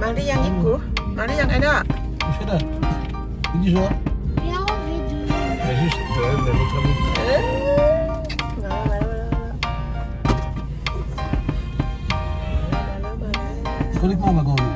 มาหรือยังยิกูมาหรือยังไอ้เด้อ Is je dat? Doe die zo. Ja, we doen. Ja, juist. Ja, dat moet wel niet. เอ้ยมาแล้วมาแล้วมาแล้วมาแล้ว Kan ik mama komen?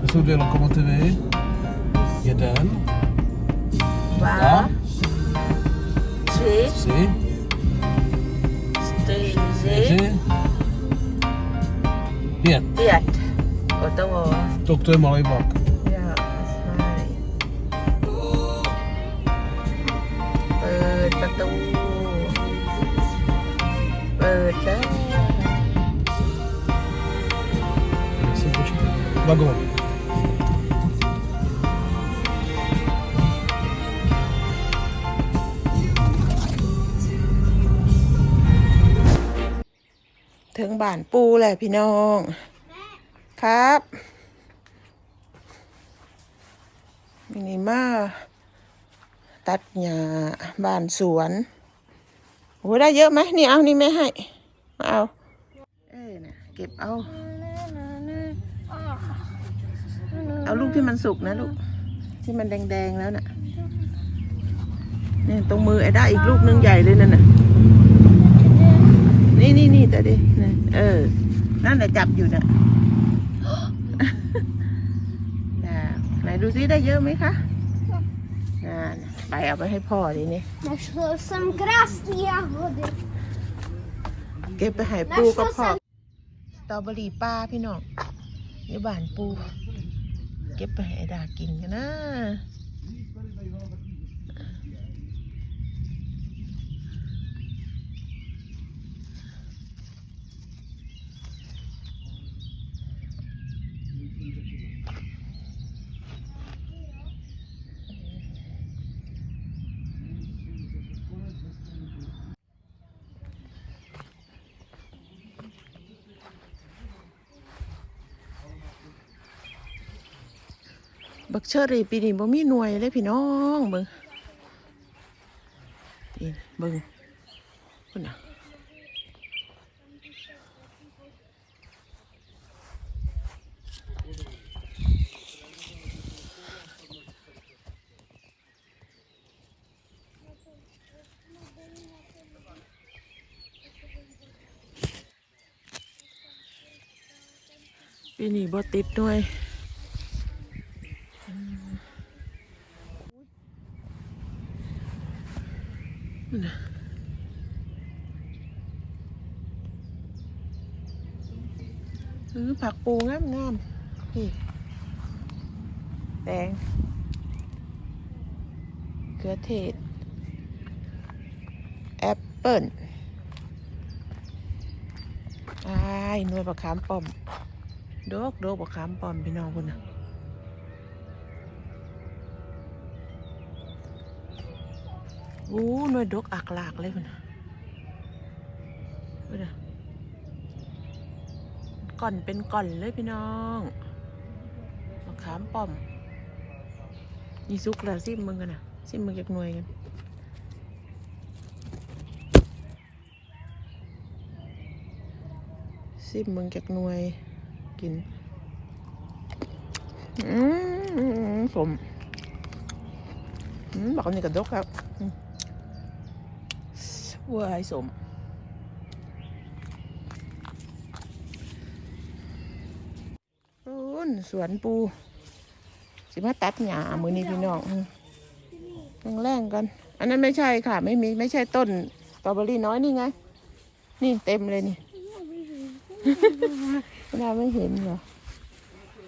Dus โว Toch helemaal in bak. ยาใช่เปิดประตู เปิดแล้ว Simpeltje. Wagon. ถึงบ้านปูแหละพี่น้อง ครับ มินิมาตัดหญ้าบ้านสวนโอ้ได้เยอะไหมนี่เอานี่ไม่ให้มาเอาเอ้ยนะเก็บเอา เอาลูกที่มันสุกนะลูกที่มันแดงๆแล้วน่ะนี่ตรงมือไอ้ได้อีกลูกนึงใหญ่เลยนั่นน่ะนี่นี่นี่แต่ดินี่เออ นั่นแหละจับอยู่น่ะน่ะไหน ดูซิได้เยอะไหมคะน่าไปเอาไปให้พ่อดินี่ Нашла сам красные ягоды. เก็บไปให้ปูก็พอสตรอเบอรี่ป้าพี่น้องอยู่บ้านปู เก็บไปให้ไอ้ดากินกันนะ บักเชอรี่ปีนี้บ่มีหน่วยเลยพี่น้องเบิ่งนี่เบิ่งคุณน่ะปีนี้บ่ติดหน่วย ซื้อผักปูงามงามๆนี่แดงเกลือเทศ แอปเปิ้ลอ้หน่วยบักขามป้อม โดอกดกบักขามป้อมพี่น้องคุณนะอู้หน่วยดกอักลากเลยคุณนะคุณนะ ก่อนเป็นก่อนเลยพี่น้องมะขามป้อมนี่ซุกแล้วซิมมึงกันนะซิมมึงจากหน่วยกันซิมมึงจากหน่วยกินอืมสมอืมบอกนี่กระดกครับอืมว้ายสม นู่น สวนปู สิมาตัดหญ้ามือนี้พี่น้องต้องแรงกัน อันนั้นไม่ใช่ค่ะ ไม่มีไม่ใช่ต้นสตรอเบอรี่น้อยนี่ไง นี่เต็มเลยนี่เราไม่เห็นเหรอ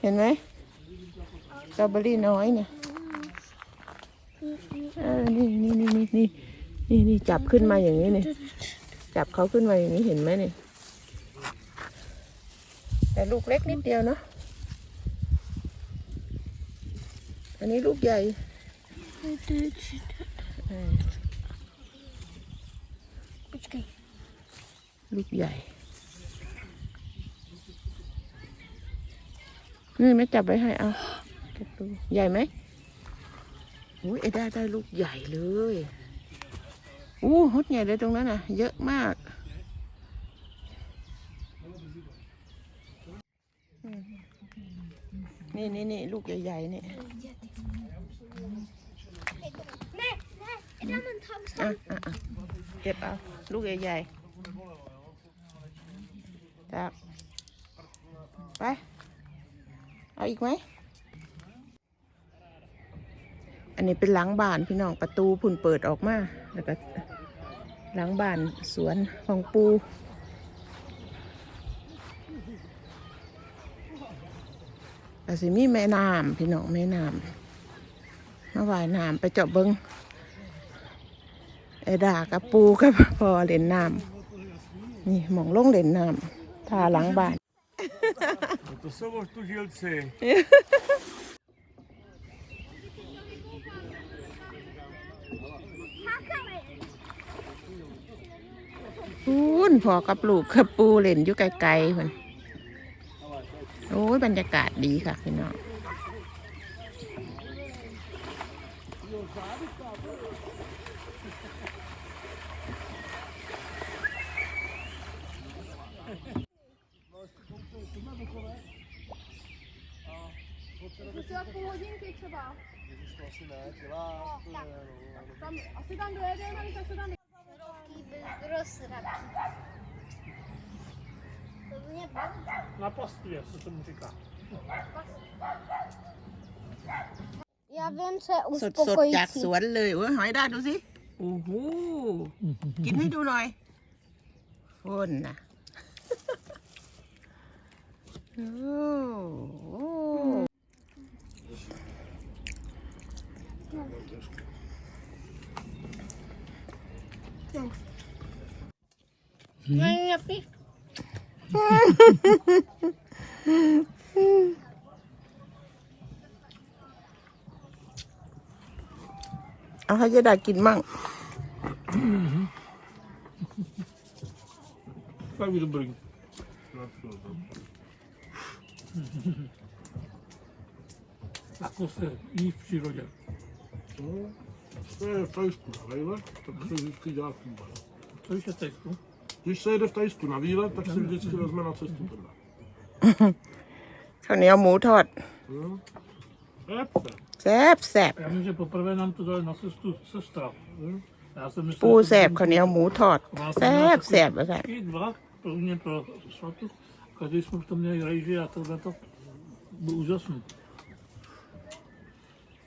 เห็นไหมสตรอเบอรี่น้อยเนี่ยเออนี่นี่นี่นี่นี่นี่นี่จับขึ้นมาอย่างนี้นี่จับเขาขึ้นมาอย่างนี้เห็นไหมนี่แต่ลูกเล็กนิดเดียวเนาะ อั นนี้ลูกใหญ่ลูกใหญ่ นี่ไม่จับไว้ให้เอาใหญ่ไหมอุ้ยไอ้ได้ได้ลูกใหญ่เลยอู้ฮดใหญ่เลยตรงนั้นนะเยอะมากนี่นี่นี่ลูกใหญ่ๆนี่ อะอะอะเก็บเอาลูกใหญ่ๆจับไป เอาอีกไหม อันนี้เป็นหลังบ้านพี่น้องประตูผุ่นเปิดออกมา แล้วก็หลังบ้านสวนของปูแต่สิมีแม่น้ำพี่น้องแม่น้ำมาว่ายน้ำไปเจาะเบิง ไอ้ดากับปูกับพอเล่นน้ำนี่หมองลงเล่นน้ำทาหลังบ้าน To jsou ostužilci. พูนพอกับลูกกับปูเล่นอยู่ไกลๆคนโอ้ยบรรยากาศดีค่ะพี่น้อง Třeba půl hodinky třeba. Tam, asi tam dojedeme, tak se tam bez rozraky. To mě baví. Na pastvě se tomu říká. Já vím, co je สดสด uspokojící. จากสวนเลยเว้ยหอยได้ดูสิโอ้โหกินให้ดูหน่อยคนนะ โอ้โห Nej, jag fick เอาให้ยายดากินมั่ง Fakt dobrý. Jako se jí v přírodě. To je v Tajsku na výlet, tak se vždycky dělá Kuba. To je v Tajsku. Když se jede v Tajsku na výlet, tak se vždycky vezme na cestu tohle. ข้าวเหนียวหมูทอด Hm? Lepce. แซ่บแซ่บ Já vím, že poprvé nám to dali na cestu sestra. Já jsem myslel, ปู že to แซ่บ bude- ข้าวเหนียวหมูทอด Má to แซ่ měla บ takový แซ่บแล้วกัน Taky dva, pro mě pro svatu. Každý jsme v tom měli rejži a tohle to byl úžasný.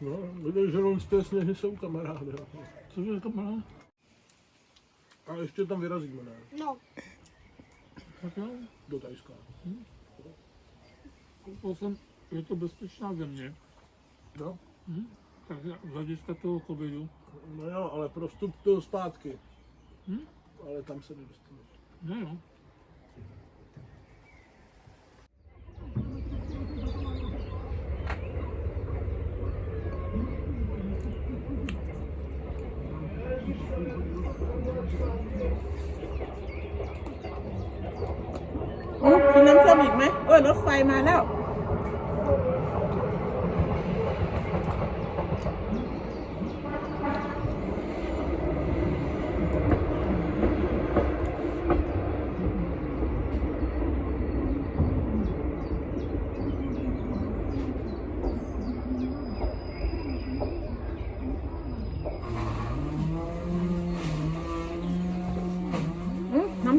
No, lidé žeronské sněhy jsou kamarády. jo. Cože to má? A ještě tam vyrazíme, ne? No, Tak jo, Do Tajska. koukal jsem, je to bezpečná země. No, Takže z hlediska toho covidu. no jo, ale pro vstup to zpátky. Hm? Ale tam se nedostaneš. No jo. โอ้กินน้ำส้มอีกไหมโอ้ยรถไฟมาแล้ว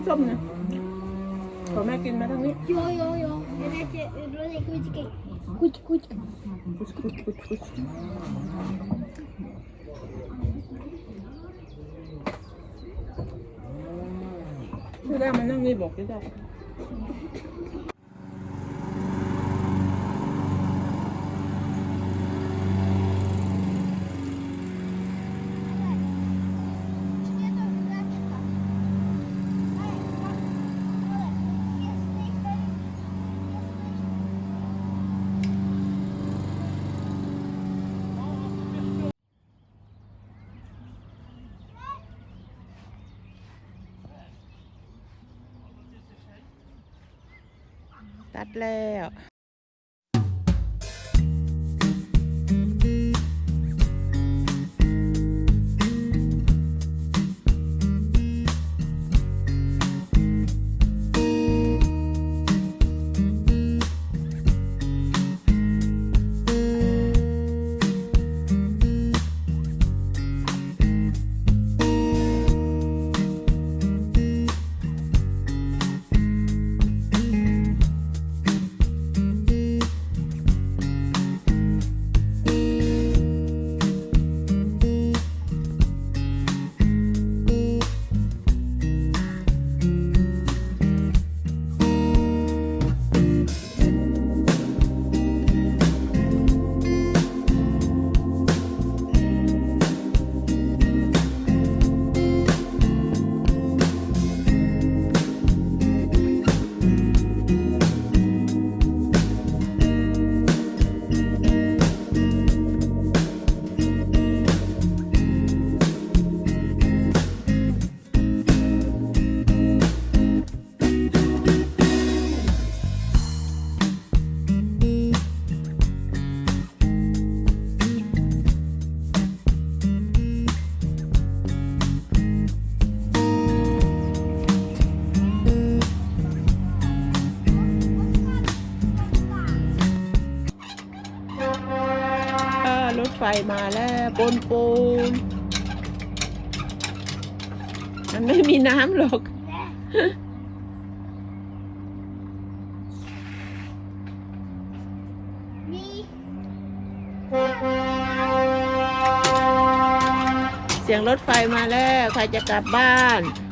อืมน้ำส้มเนี่ยขอแม่กินมาทั้งนี้ jo, jo, jo. Jag vet, jag vet inte vilken. Kuć, kuć. คุชคุชคุชคุชพี่ได้มานั่งนี่บอกพี่ได้ ตัดแล้ว มาแล้วปูนปูนมันไม่มีน้ำหรอกมีเสียงรถไฟมาแล้ว ใครจะกลับบ้านม